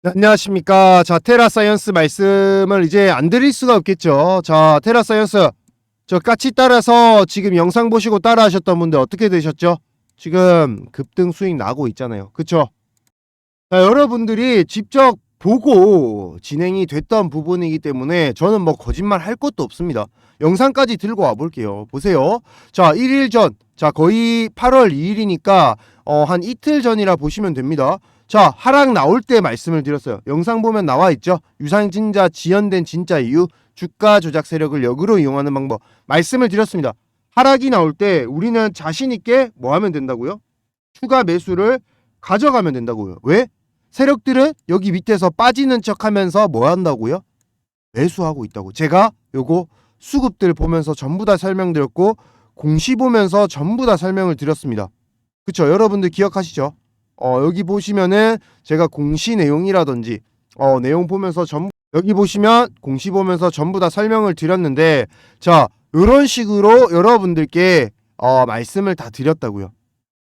네, 안녕하십니까. 자, 테라 사이언스 말씀을 이제 안 드릴 수가 없겠죠. 자, 테라 사이언스. 저 까치 따라서 지금 영상 보시고 따라 하셨던 분들 어떻게 되셨죠? 지금 급등 수익 나고 있잖아요. 그쵸? 자, 여러분들이 직접 보고 진행이 됐던 부분이기 때문에 저는 뭐 거짓말 할 것도 없습니다. 영상까지 들고 와 볼게요. 보세요. 자, 1일 전. 자, 거의 8월 2일이니까 어, 한 이틀 전이라 보시면 됩니다. 자, 하락 나올 때 말씀을 드렸어요. 영상 보면 나와 있죠. 유상증자 지연된 진짜 이유, 주가 조작 세력을 역으로 이용하는 방법 말씀을 드렸습니다. 하락이 나올 때 우리는 자신 있게 뭐 하면 된다고요? 추가 매수를 가져가면 된다고요. 왜? 세력들은 여기 밑에서 빠지는 척 하면서 뭐 한다고요? 매수하고 있다고. 제가 요거 수급들 보면서 전부 다 설명드렸고 공시 보면서 전부 다 설명을 드렸습니다. 그쵸? 여러분들 기억하시죠? 어, 여기 보시면은 제가 공시 내용이라든지 어, 내용 보면서 전부 여기 보시면 공시 보면서 전부 다 설명을 드렸는데 자, 이런 식으로 여러분들께 어, 말씀을 다 드렸다고요.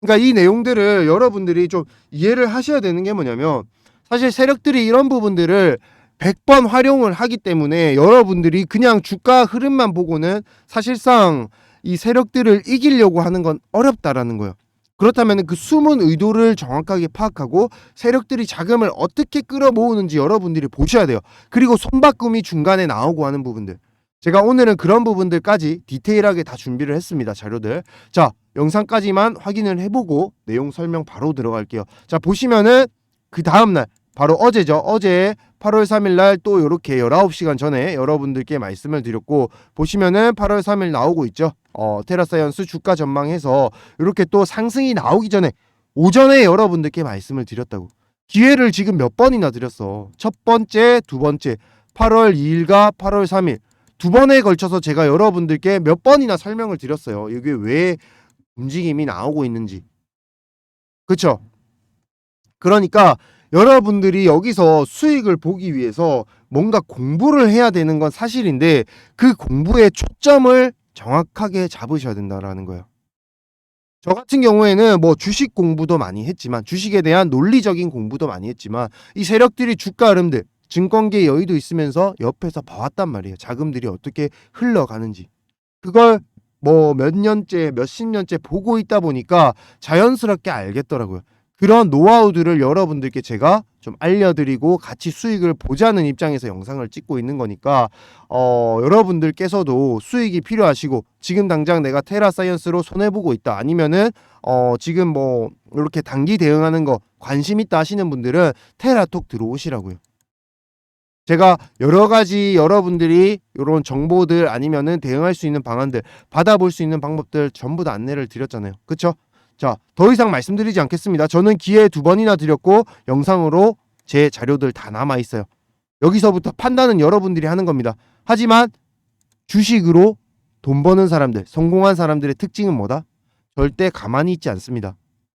그러니까 이 내용들을 여러분들이 좀 이해를 하셔야 되는 게 뭐냐면 사실 세력들이 이런 부분들을 100번 활용을 하기 때문에 여러분들이 그냥 주가 흐름만 보고는 사실상 이 세력들을 이기려고 하는 건 어렵다라는 거예요. 그렇다면 그 숨은 의도를 정확하게 파악하고 세력들이 자금을 어떻게 끌어모으는지 여러분들이 보셔야 돼요. 그리고 손바꿈이 중간에 나오고 하는 부분들. 제가 오늘은 그런 부분들까지 디테일하게 다 준비를 했습니다. 자료들. 자, 영상까지만 확인을 해보고 내용 설명 바로 들어갈게요. 자, 보시면은 그 다음날 바로 어제죠. 어제 8월 3일 날 또 이렇게 19시간 전에 여러분들께 말씀을 드렸고 보시면은 8월 3일 나오고 있죠. 어, 테라사이언스 주가 전망해서 이렇게 또 상승이 나오기 전에 오전에 여러분들께 말씀을 드렸다고. 기회를 지금 몇 번이나 드렸어. 첫 번째, 두 번째, 8월 2일과 8월 3일 두 번에 걸쳐서 제가 여러분들께 몇 번이나 설명을 드렸어요. 이게 왜 움직임이 나오고 있는지. 그렇죠? 그러니까 여러분들이 여기서 수익을 보기 위해서 뭔가 공부를 해야 되는 건 사실인데 그 공부의 초점을 정확하게 잡으셔야 된다라는 거예요. 저 같은 경우에는 뭐 주식 공부도 많이 했지만 주식에 대한 논리적인 공부도 많이 했지만 이 세력들이 주가 흐름들 증권계 여의도 있으면서 옆에서 봐왔단 말이에요. 자금들이 어떻게 흘러가는지. 그걸 뭐 몇 년째, 몇십 년째 보고 있다 보니까 자연스럽게 알겠더라고요. 그런 노하우들을 여러분들께 제가 좀 알려드리고 같이 수익을 보자는 입장에서 영상을 찍고 있는 거니까 어, 여러분들께서도 수익이 필요하시고 지금 당장 내가 테라 사이언스로 손해 보고 있다 아니면은 어, 지금 뭐 이렇게 단기 대응하는 거 관심 있다 하시는 분들은 테라톡 들어오시라고요. 제가 여러 가지 여러분들이 이런 정보들 아니면은 대응할 수 있는 방안들 받아볼 수 있는 방법들 전부 다 안내를 드렸잖아요. 그쵸? 자, 더 이상 말씀드리지 않겠습니다. 저는 기회 두 번이나 드렸고 영상으로 제 자료들 다 남아 있어요. 여기서부터 판단은 여러분들이 하는 겁니다. 하지만 주식으로 돈 버는 사람들, 성공한 사람들의 특징은 뭐다? 절대 가만히 있지 않습니다.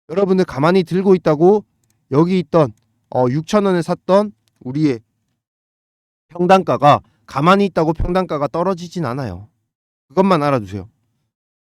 여러분들 가만히 들고 있다고 여기 있던 어 6천 원에 샀던 우리의 평단가가 가만히 있다고 평단가가 떨어지진 않아요. 그것만 알아두세요.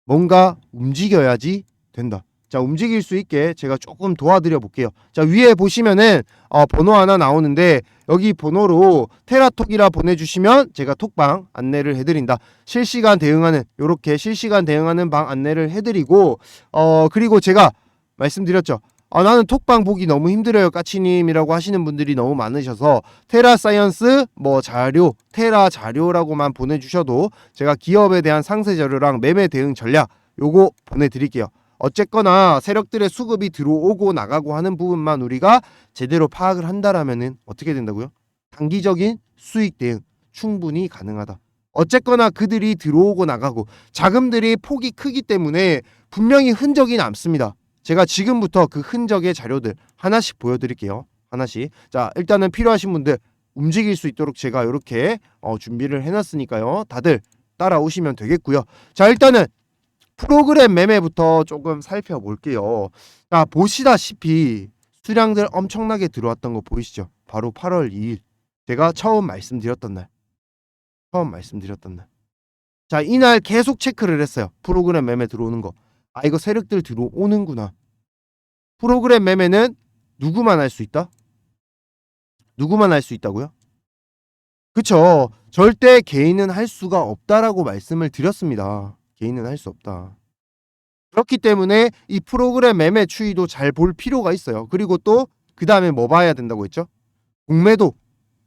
뭔가 움직여야지 된다. 자, 움직일 수 있게 제가 조금 도와드려 볼게요. 자, 위에 보시면은 어, 번호 하나 나오는데 여기 번호로 테라톡이라 보내주시면 제가 톡방 안내를 해드린다. 실시간 대응하는 요렇게 실시간 대응하는 방 안내를 해드리고 어 그리고 제가 말씀드렸죠. 아, 나는 톡방 보기 너무 힘들어요, 까치님이라고 하시는 분들이 너무 많으셔서 테라 사이언스 뭐 자료, 테라 자료라고만 보내주셔도 제가 기업에 대한 상세 자료랑 매매 대응 전략 요거 보내드릴게요. 어쨌거나 세력들의 수급이 들어오고 나가고 하는 부분만 우리가 제대로 파악을 한다라면은 어떻게 된다고요? 단기적인 수익 대응 충분히 가능하다. 어쨌거나 그들이 들어오고 나가고 자금들이 폭이 크기 때문에 분명히 흔적이 남습니다. 제가 지금부터 그 흔적의 자료들 하나씩 보여드릴게요. 하나씩. 자, 일단은 필요하신 분들 움직일 수 있도록 제가 이렇게 어, 준비를 해놨으니까요. 다들 따라오시면 되겠고요. 자, 일단은 프로그램 매매부터 조금 살펴볼게요. 자, 보시다시피 수량들 엄청나게 들어왔던 거 보이시죠? 바로 8월 2일. 제가 처음 말씀드렸던 날. 처음 말씀드렸던 날. 자, 이날 계속 체크를 했어요. 프로그램 매매 들어오는 거. 아, 이거 세력들 들어오는구나. 프로그램 매매는 누구만 할 수 있다? 누구만 할 수 있다고요? 그쵸. 절대 개인은 할 수가 없다라고 말씀을 드렸습니다. 개인은 할 수 없다. 그렇기 때문에 이 프로그램 매매 추이도 잘 볼 필요가 있어요. 그리고 또 그 다음에 뭐 봐야 된다고 했죠? 공매도,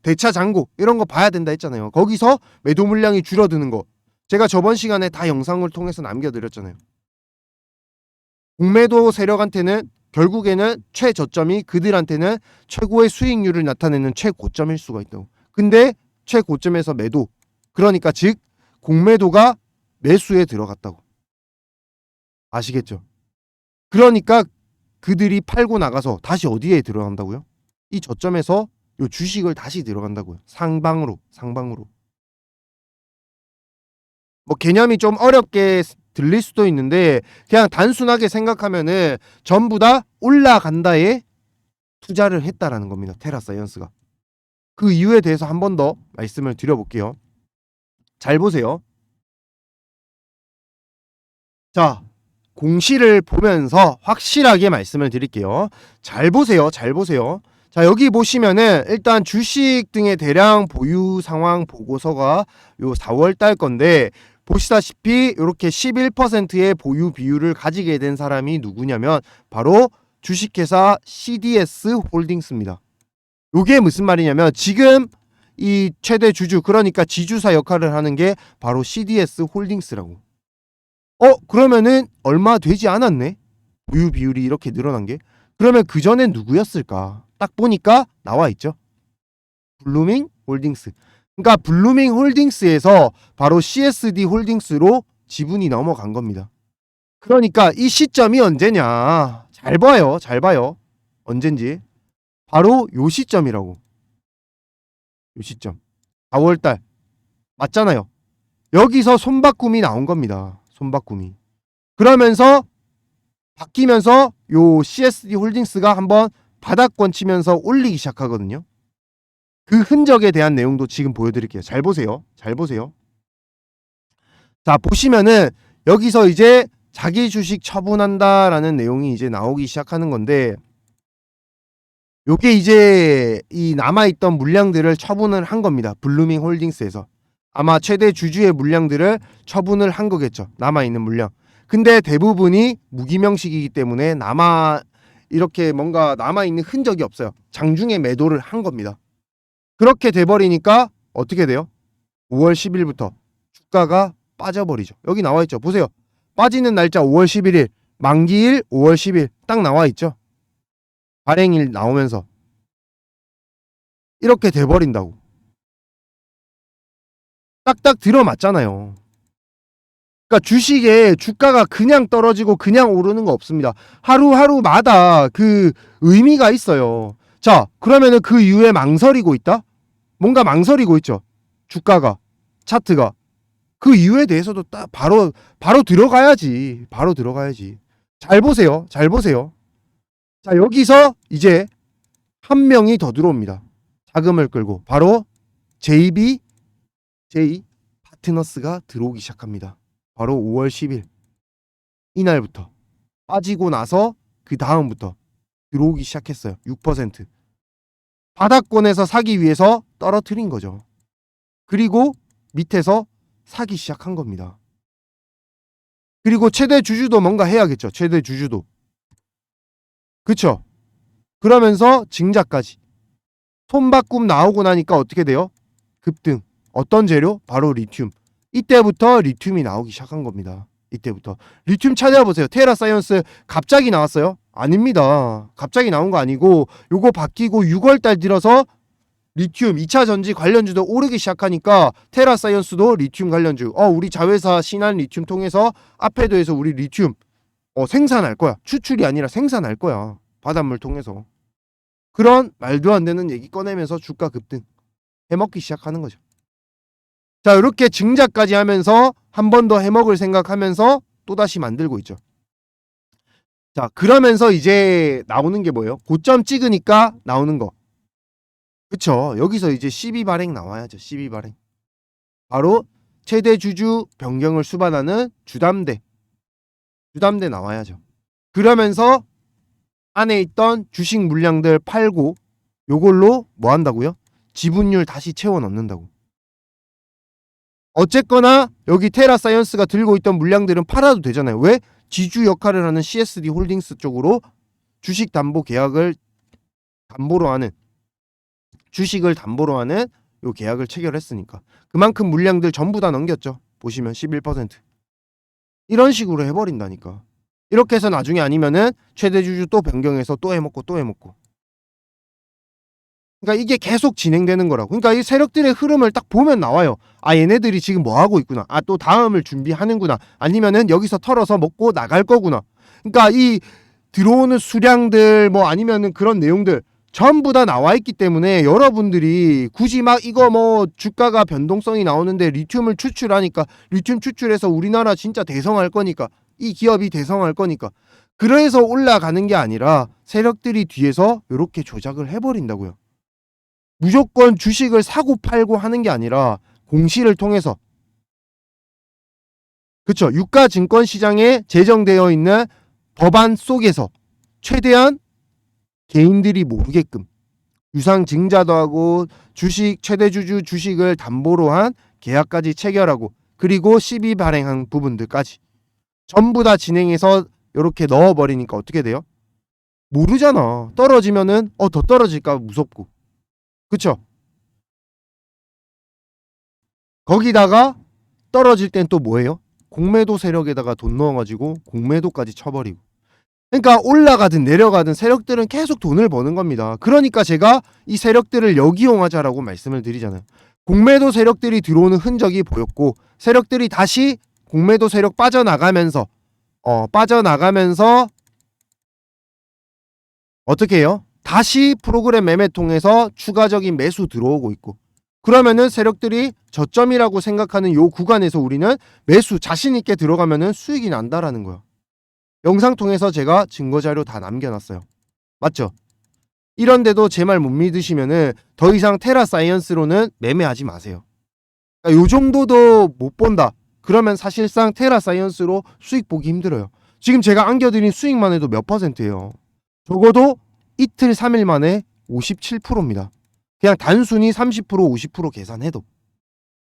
대차 잔고 이런 거 봐야 된다 했잖아요. 거기서 매도 물량이 줄어드는 거. 제가 저번 시간에 다 영상을 통해서 남겨드렸잖아요. 공매도 세력한테는 결국에는 최저점이 그들한테는 최고의 수익률을 나타내는 최고점일 수가 있다고. 근데 최고점에서 매도. 그러니까 즉 공매도가 매수에 들어갔다고. 아시겠죠? 그러니까 그들이 팔고 나가서 다시 어디에 들어간다고요? 이 저점에서 요 주식을 다시 들어간다고요. 상방으로, 상방으로. 뭐 개념이 좀 어렵게 들릴 수도 있는데 그냥 단순하게 생각하면은 전부 다 올라간다에 투자를 했다라는 겁니다. 테라 사이언스가. 그 이유에 대해서 한 번 더 말씀을 드려볼게요. 잘 보세요. 자, 공시를 보면서 확실하게 말씀을 드릴게요. 잘 보세요. 잘 보세요. 자, 여기 보시면은 일단 주식 등의 대량 보유 상황 보고서가 요 4월 달 건데 보시다시피 이렇게 11%의 보유 비율을 가지게 된 사람이 누구냐면 바로 주식회사 CDS 홀딩스입니다. 요게 무슨 말이냐면 지금 이 최대 주주 그러니까 지주사 역할을 하는 게 바로 CDS 홀딩스라고. 어 그러면은 얼마 되지 않았네? 보유 비율이 이렇게 늘어난 게? 그러면 그 전엔 누구였을까? 딱 보니까 나와 있죠. 블루밍 홀딩스 그러니까 블루밍 홀딩스에서 바로 CSD 홀딩스로 지분이 넘어간 겁니다. 그러니까 이 시점이 언제냐? 잘 봐요. 잘 봐요. 언젠지. 바로 요 시점이라고. 요 시점. 4월 달. 맞잖아요. 여기서 손바꿈이 나온 겁니다. 손바꿈이. 그러면서 바뀌면서 요 CSD 홀딩스가 한번 바닥권 치면서 올리기 시작하거든요. 그 흔적에 대한 내용도 지금 보여드릴게요. 잘 보세요. 잘 보세요. 자 보시면은 여기서 이제 자기 주식 처분한다라는 내용이 이제 나오기 시작하는 건데 요게 이제 이 남아있던 물량들을 처분을 한 겁니다. 블루밍 홀딩스에서. 아마 최대 주주의 물량들을 처분을 한 거겠죠. 남아 있는 물량. 근데 대부분이 무기명식이기 때문에 남아 이렇게 뭔가 남아 있는 흔적이 없어요. 장중에 매도를 한 겁니다. 그렇게 돼 버리니까 어떻게 돼요? 5월 10일부터 주가가 빠져버리죠. 여기 나와 있죠. 보세요. 빠지는 날짜 5월 11일, 만기일 5월 10일 딱 나와 있죠. 발행일 나오면서 이렇게 돼 버린다고. 딱딱 들어맞잖아요. 그러니까 주식에 주가가 그냥 떨어지고 그냥 오르는 거 없습니다. 하루하루마다 그 의미가 있어요. 자, 그러면은 그 이후에 망설이고 있다? 뭔가 망설이고 있죠. 주가가, 차트가. 그 이유에 대해서도 딱 바로 바로 들어가야지. 바로 들어가야지. 잘 보세요. 잘 보세요. 자, 여기서 이제 한 명이 더 들어옵니다. 자금을 끌고 바로 JB J 파트너스가 들어오기 시작합니다. 바로 5월 10일 이날부터 빠지고 나서 그 다음부터 들어오기 시작했어요. 6% 바닥권에서 사기 위해서 떨어뜨린 거죠. 그리고 밑에서 사기 시작한 겁니다. 그리고 최대 주주도 뭔가 해야겠죠. 최대 주주도. 그쵸? 그러면서 증자까지. 손바꿈 나오고 나니까 어떻게 돼요? 급등. 어떤 재료? 바로 리튬. 이때부터 리튬이 나오기 시작한 겁니다. 이때부터. 리튬 찾아보세요. 테라 사이언스 갑자기 나왔어요? 아닙니다. 갑자기 나온 거 아니고 요거 바뀌고 6월 달 들어서 리튬 2차 전지 관련주도 오르기 시작하니까 테라 사이언스도 리튬 관련주. 어, 우리 자회사 신한 리튬 통해서 앞에도 해서 우리 리튬 어, 생산할 거야. 추출이 아니라 생산할 거야. 바닷물 통해서. 그런 말도 안 되는 얘기 꺼내면서 주가 급등 해먹기 시작하는 거죠. 자, 이렇게 증자까지 하면서 한 번 더 해먹을 생각하면서 또다시 만들고 있죠. 자, 그러면서 이제 나오는 게 뭐예요? 고점 찍으니까 나오는 거. 그쵸. 여기서 이제 12 발행 나와야죠. 12 발행. 바로 최대 주주 변경을 수반하는 주담대. 주담대 나와야죠. 그러면서 안에 있던 주식 물량들 팔고 요걸로 뭐 한다고요? 지분율 다시 채워 넣는다고. 어쨌거나 여기 테라사이언스가 들고 있던 물량들은 팔아도 되잖아요. 왜? 지주 역할을 하는 CSD 홀딩스 쪽으로 주식 담보 계약을 담보로 하는 주식을 담보로 하는 요 계약을 체결했으니까 그만큼 물량들 전부 다 넘겼죠. 보시면 11% 이런 식으로 해버린다니까. 이렇게 해서 나중에 아니면은 최대 주주 또 변경해서 또 해먹고 또 해먹고. 그러니까 이게 계속 진행되는 거라고. 그러니까 이 세력들의 흐름을 딱 보면 나와요. 아 얘네들이 지금 뭐 하고 있구나. 아 또 다음을 준비하는구나. 아니면은 여기서 털어서 먹고 나갈 거구나. 그러니까 이 들어오는 수량들 뭐 아니면은 그런 내용들 전부 다 나와 있기 때문에 여러분들이 굳이 막 이거 뭐 주가가 변동성이 나오는데 리튬을 추출하니까 리튬 추출해서 우리나라 진짜 대성할 거니까 이 기업이 대성할 거니까 그래서 올라가는 게 아니라 세력들이 뒤에서 이렇게 조작을 해버린다고요. 무조건 주식을 사고 팔고 하는 게 아니라 공시를 통해서 그쵸 유가 증권 시장에 제정되어 있는 법안 속에서 최대한 개인들이 모르게끔 유상 증자도 하고 주식 최대 주주 주식을 담보로 한 계약까지 체결하고 그리고 시비 발행한 부분들까지 전부 다 진행해서 이렇게 넣어버리니까 어떻게 돼요? 모르잖아. 떨어지면은 어 더 떨어질까 무섭고 그쵸? 거기다가 떨어질 땐 또 뭐예요? 공매도 세력에다가 돈 넣어가지고 공매도까지 쳐버리고 그러니까 올라가든 내려가든 세력들은 계속 돈을 버는 겁니다. 그러니까 제가 이 세력들을 역이용하자라고 말씀을 드리잖아요. 공매도 세력들이 들어오는 흔적이 보였고 세력들이 다시 공매도 세력 빠져나가면서 어 빠져나가면서 어떻게 해요? 다시 프로그램 매매 통해서 추가적인 매수 들어오고 있고 그러면은 세력들이 저점이라고 생각하는 요 구간에서 우리는 매수 자신 있게 들어가면은 수익이 난다라는 거예요. 영상 통해서 제가 증거 자료 다 남겨놨어요. 맞죠? 이런데도 제 말 못 믿으시면은 더 이상 테라 사이언스로는 매매하지 마세요. 그러니까 요 정도도 못 본다. 그러면 사실상 테라 사이언스로 수익 보기 힘들어요. 지금 제가 안겨드린 수익만 해도 몇 퍼센트예요. 적어도 이틀 3일 만에 57%입니다. 그냥 단순히 30% 50% 계산해도.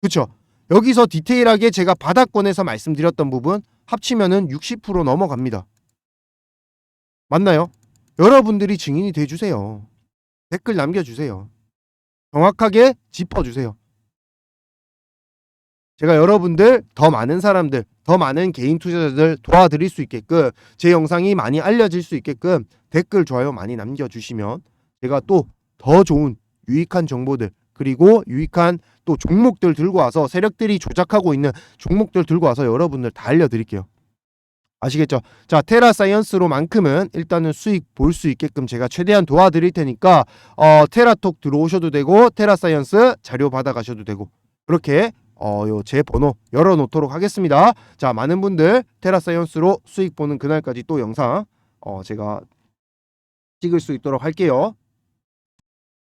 그쵸? 여기서 디테일하게 제가 바닥권에서 말씀드렸던 부분 합치면은 60% 넘어갑니다. 맞나요? 여러분들이 증인이 돼주세요. 댓글 남겨주세요. 정확하게 짚어주세요. 제가 여러분들 더 많은 사람들, 더 많은 개인 투자자들 도와드릴 수 있게끔 제 영상이 많이 알려질 수 있게끔 댓글, 좋아요 많이 남겨주시면 제가 또 더 좋은 유익한 정보들 그리고 유익한 또 종목들 들고 와서 세력들이 조작하고 있는 종목들 들고 와서 여러분들 다 알려드릴게요. 아시겠죠? 자, 테라 사이언스로만큼은 일단은 수익 볼 수 있게끔 제가 최대한 도와드릴 테니까 어, 테라톡 들어오셔도 되고 테라 사이언스 자료 받아 가셔도 되고 그렇게 어, 요 제 번호 열어 놓도록 하겠습니다. 자, 많은 분들 테라 사이언스로 수익 보는 그날까지 또 영상 어, 제가 찍을 수 있도록 할게요.